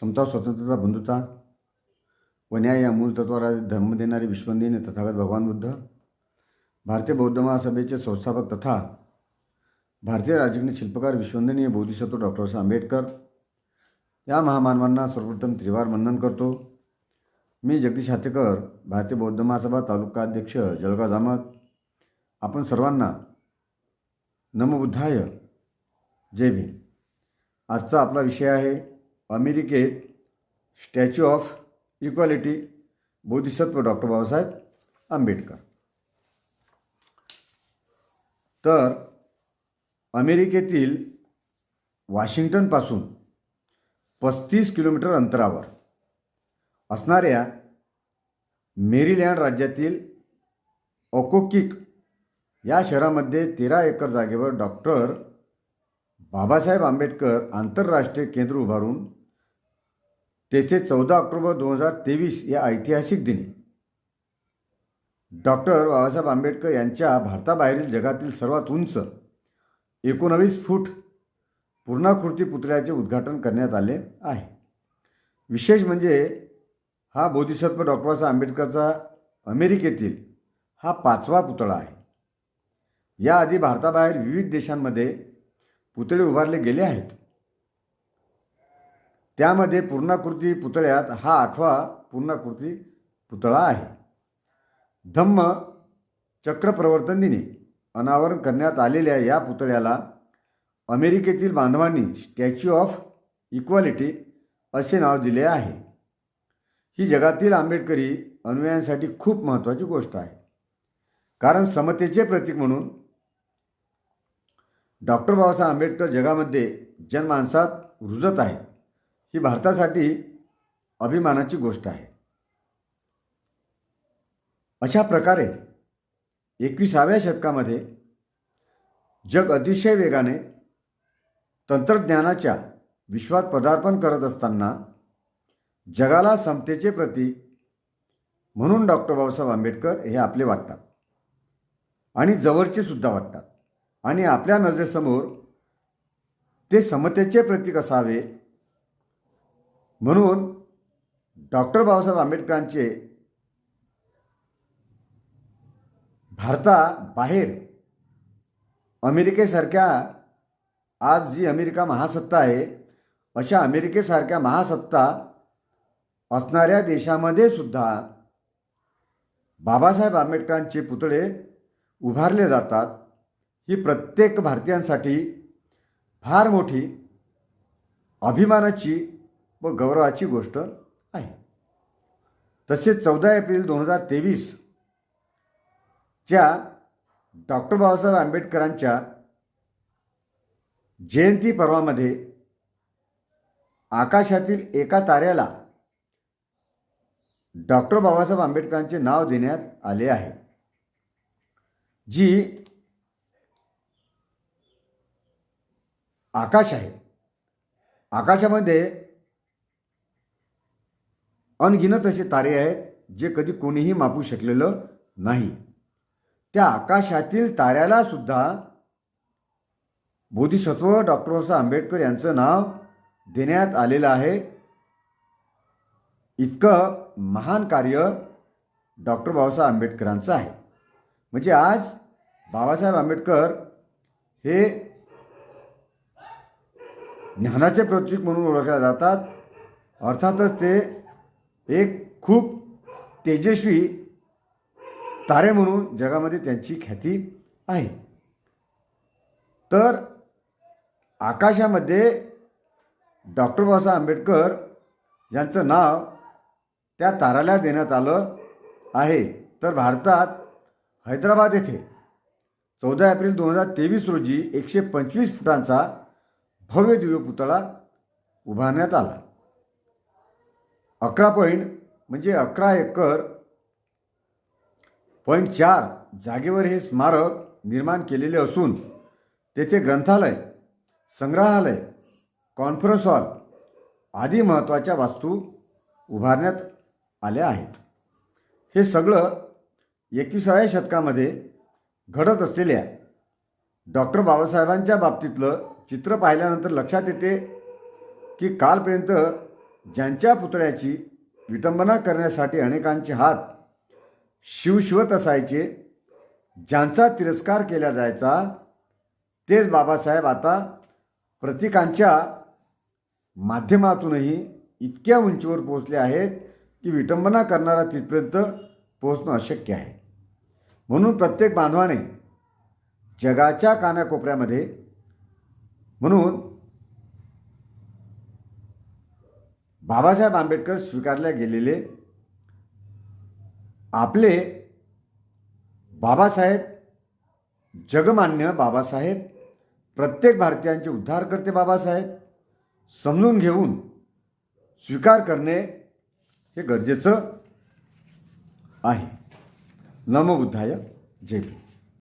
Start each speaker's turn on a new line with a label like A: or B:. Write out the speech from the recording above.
A: समता स्वतंत्रता बंधुता व न्याय या मूल तत्वाला धर्म देणारे विश्वंदिन तथागत भगवान बुद्ध भारतीय बौद्ध महासभेचे संस्थापक तथा भारतीय राजकीय शिल्पकार विश्वंदनीय बोधिसत्व डॉक्टर बाबासाहेब आंबेडकर या महामानवांना सर्वप्रथम त्रिवार वंदन करतो. मी जगदीश हातेकर भारतीय बौद्ध महासभा तालुका अध्यक्ष जळगाव जामत आपण सर्वांना नमबुद्धाय जय भीम. आजचा आपला विषय आहे अमेरिकेत स्टॅच्यू ऑफ इक्वालिटी बोधिसत्व डॉक्टर बाबासाहेब आंबेडकर. तर अमेरिकेतील वॉशिंग्टनपासून पस्तीस किलोमीटर अंतरावर असणाऱ्या मेरीलँड राज्यातील ओकोकिक या शहरामध्ये तेरा एकर जागेवर डॉक्टर बाबासाहेब आंबेडकर आंतरराष्ट्रीय केंद्र उभारून तेथे चौदा ऑक्टोबर दोन हजार तेवीस या ऐतिहासिक दिनी. डॉक्टर बाबासाहेब आंबेडकर यांच्या भारताबाहेरील जगातील सर्वात उंच एकोणवीस फूट पूर्णाकृती पुतळ्याचे उद्घाटन करण्यात आले आहे. विशेष म्हणजे हा बोधिसत्व डॉक्टर बाबासाहेब आंबेडकरचा अमेरिकेतील हा पाचवा पुतळा आहे. याआधी भारताबाहेर विविध देशांमध्ये पुतळे उभारले गेले आहेत. त्यामध्ये पूर्णाकृती पुतळ्यात हा आठवा पूर्णाकृती पुतळा आहे. धम्म चक्रप्रवर्तन दिनी अनावरण करण्यात आलेल्या या पुतळ्याला अमेरिकेतील बांधवांनी स्टॅच्यू ऑफ इक्वालिटी असे नाव दिले आहे. ही जगातील आंबेडकरी अनुयायांसाठी खूप महत्त्वाची गोष्ट आहे. कारण समतेचे प्रतीक म्हणून डॉक्टर बाबासाहेब आंबेडकर जगामध्ये जनमानसात रुजत आहेत. ही भारतासाठी अभिमानाची गोष्ट आहे. अशा प्रकारे एकविसाव्या शतकामध्ये जग अतिशय वेगाने तंत्रज्ञानाच्या विश्वात पदार्पण करत असताना जगाला समतेचे प्रतीक म्हणून डॉक्टर बाबासाहेब आंबेडकर हे आपले वाटतात. आणि जवळचे सुद्धा वाटतात. आणि आपल्या नजरेसमोर ते समतेचे प्रतीक असावे म्हणून डॉक्टर बाबासाहेब आंबेडकरांचे भारताबाहेर अमेरिकेसारख्या आज जी अमेरिका महासत्ता आहे अशा अमेरिकेसारख्या महासत्ता असणाऱ्या देशामध्ये सुद्धा बाबासाहेब आंबेडकरांचे पुतळे उभारले जातात. ही प्रत्येक भारतीयांसाठी फार मोठी अभिमानाची व गौरवाची गोष्ट आहे. तसेच चौदा एप्रिल दोन हजार तेवीस च्या डॉक्टर बाबासाहेब आंबेडकरांच्या जयंती पर्वामध्ये आकाशातील एका ताऱ्याला डॉक्टर बाबासाहेब आंबेडकरांचे नाव देण्यात आले आहे. जी आकाश आहे. आकाशामध्ये अनगिनत असे तारे आहेत जे कधी कोणीही मापू शकलेलं नाही. त्या आकाशातील ताऱ्याला सुद्धा बोधिसत्व डॉक्टर बाबासाहेब आंबेडकर यांचं नाव देण्यात आलेलं आहे. इतकं महान कार्य डॉक्टर बाबासाहेब आंबेडकरांचं आहे. म्हणजे आज बाबासाहेब आंबेडकर हे ज्ञानाचे प्रतीक म्हणून ओळखले जातात. अर्थातच ते एक खूप तेजस्वी तारे म्हणून जगामध्ये त्यांची ख्याती आहे. तर आकाशामध्ये डॉक्टर बाबासाहेब आंबेडकर यांचं नाव त्या ताराला देण्यात आलं आहे. तर भारतात हैदराबाद येथे चौदा एप्रिल दोन हजार तेवीस रोजी एकशे पंचवीस फुटांचा भव्य दिव्य पुतळा उभारण्यात आला. अकरा पॉईंट म्हणजे अकरा एकर पॉईंट चार जागेवर हे स्मारक निर्माण केलेले असून तेथे ग्रंथालय संग्रहालय कॉन्फरन्स हॉल आदी महत्त्वाच्या वास्तू उभारण्यात आल्या आहेत. हे सगळं एकविसाव्या शतकामध्ये घडत असलेल्या डॉक्टर बाबासाहेबांच्या बाबतीतलं चित्र पाहिल्यानंतर लक्षात येते की कालपर्यंत ज्यांच्या पुतळ्याची विटंबना करण्यासाठी अनेकांचे हात शिवशिवत असायचे ज्यांचा तिरस्कार केला जायचा तेच बाबासाहेब आता प्रतीकांच्या माध्यमातूनही इतक्या उंचीवर पोहोचले आहेत की विटंबना करणारा तिथपर्यंत पोहोचणं अशक्य आहे. म्हणून प्रत्येक बांधवाने जगाच्या कानाकोपऱ्यामध्ये म्हणून बाबासाहेब आंबेडकर स्वीकारले गेलेले आपले बाबासाहेब जगमान्य बाबासाहेब प्रत्येक भारतीयांचे उद्धारकर्ते बाबासाहेब समजून घेऊन स्वीकार करणे हे गरजेचं आहे. नमबुद्धाय जय भीम.